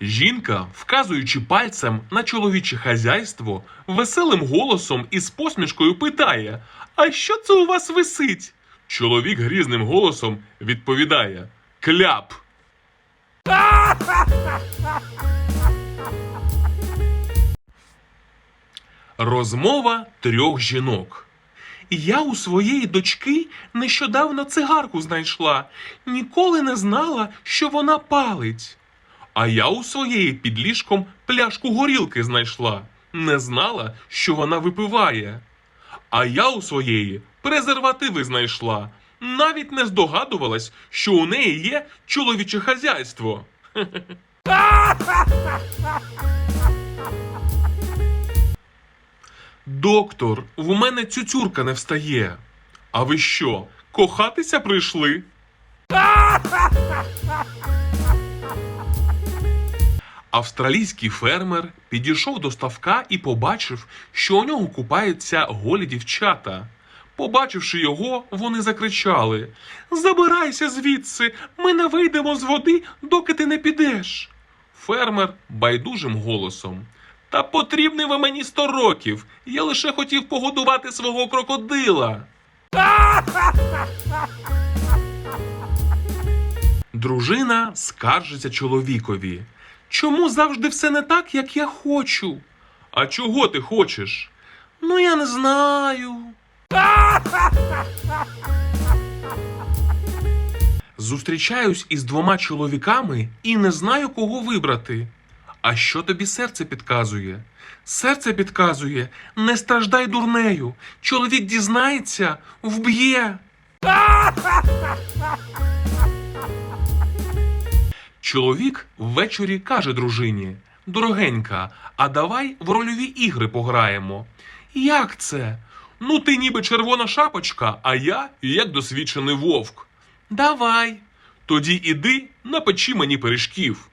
Жінка, вказуючи пальцем на чоловіче хазяйство, веселим голосом і з посмішкою питає: А що це у вас висить? Чоловік грізним голосом відповідає: Кляп. Розмова трьох жінок. Я у своєї дочки нещодавно цигарку знайшла, ніколи не знала, що вона палить. А я у своєї під ліжком пляшку горілки знайшла, не знала, що вона випиває. А я у своєї презервативи знайшла, навіть не здогадувалась, що у неї є чоловіче хазяйство. Доктор, в мене цюцюрка не встає. А ви що, кохатися прийшли? Австралійський фермер підійшов до ставка і побачив, що у нього купаються голі дівчата. Побачивши його, вони закричали: Забирайся звідси, ми не вийдемо з води, доки ти не підеш. Фермер байдужим голосом. Та потрібний ви мені сто років. Я лише хотів погодувати свого крокодила. Дружина скаржиться чоловікові. Чому завжди все не так, як я хочу? А чого ти хочеш? Ну, я не знаю. Зустрічаюсь із двома чоловіками і не знаю, кого вибрати. А що тобі серце підказує? Серце підказує, не страждай дурнею. Чоловік дізнається, вб'є. Чоловік ввечері каже дружині: Дорогенька, а давай в рольові ігри пограємо. Як це? Ну, ти ніби червона шапочка, а я як досвідчений вовк. Давай. Тоді іди напечи мені пиріжків.